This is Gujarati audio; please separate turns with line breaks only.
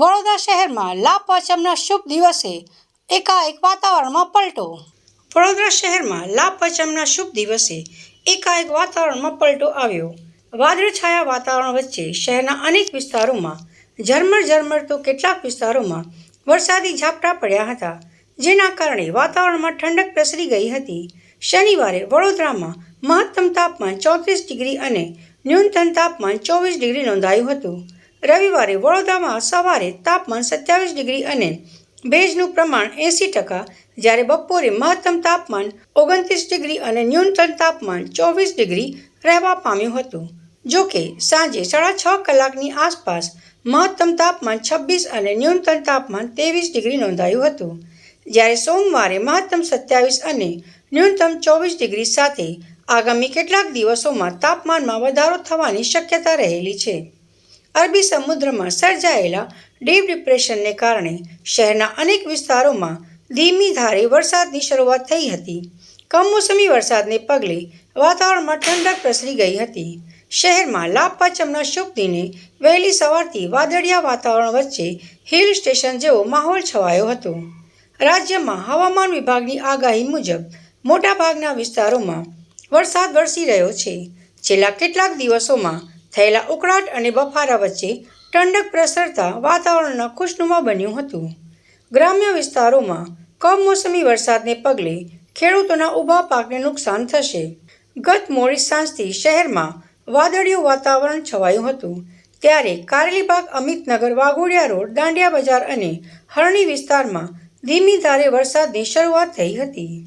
વડોદરા શહેરમાં લાભ શુભ દિવસે એકાએક વાતાવરણમાં પલટો. વડોદરા શહેરમાં લાભ શુભ દિવસે એકાએક વાતાવરણમાં પલટો આવ્યો. વાદળછાયા વાતાવરણ વચ્ચે શહેરના અનેક વિસ્તારોમાં ઝરમર ઝરમર તો કેટલાક વિસ્તારોમાં વરસાદી ઝાપટા પડ્યા હતા. જેના કારણે વાતાવરણમાં ઠંડક પ્રસરી ગઈ હતી. શનિવારે વડોદરામાં મહત્તમ તાપમાન ચોત્રીસ ડિગ્રી અને ન્યૂનતમ તાપમાન ચોવીસ ડિગ્રી નોંધાયું હતું. રવિવારે વડોદરામાં સવારે તાપમાન સત્યાવીસ ડિગ્રી અને ભેજનું પ્રમાણ એંસી ટકા, જ્યારે બપોરે મહત્તમ તાપમાન ઓગણત્રીસ ડિગ્રી અને ન્યૂનતમ તાપમાન ચોવીસ ડિગ્રી રહેવા પામ્યું હતું. જો કે, સાંજે સાડા છ કલાકની આસપાસ મહત્તમ તાપમાન છવ્વીસ અને ન્યૂનતમ તાપમાન ત્રેવીસ ડિગ્રી નોંધાયું હતું. જ્યારે સોમવારે મહત્તમ સત્યાવીસ અને ન્યૂનતમ ચોવીસ ડિગ્રી સાથે આગામી કેટલાક દિવસોમાં તાપમાનમાં વધારો થવાની શક્યતા રહેલી છે. અરબી સમુદ્રમાં સર્જાયેલા ડીપ ડિપ્રેશનને કારણે શહેરના અનેક વિસ્તારોમાં ધીમી ધારે વરસાદની શરૂઆત થઈ હતી. કમોસમી વરસાદને પગલે વાતાવરણમાં ઠંડક પ્રસરી ગઈ હતી. શહેરમાં લાભ શુભ દિને વહેલી સવારથી વાદળિયા વાતાવરણ વચ્ચે હિલ સ્ટેશન જેવો માહોલ છવાયો હતો. રાજ્યમાં હવામાન વિભાગની આગાહી મુજબ મોટાભાગના વિસ્તારોમાં વરસાદ વરસી રહ્યો છે. છેલ્લા કેટલાક દિવસોમાં થયેલા ઉકળાટ અને બફારા વચ્ચે ઠંડક પ્રસરતા વાતાવરણના ખુશનુમા બન્યું હતું. ગ્રામ્ય વિસ્તારોમાં કમોસમી વરસાદને પગલે ખેડૂતોના ઊભા પાકને નુકસાન થશે. ગત મોડી સાંજથી શહેરમાં વાદળિયું વાતાવરણ છવાયું હતું. ત્યારે કારેલીબાગ અમિતનગર વાઘોડિયા રોડ, દાંડિયા બજાર અને હરણી વિસ્તારમાં ધીમી ધારે વરસાદની શરૂઆત થઈ હતી.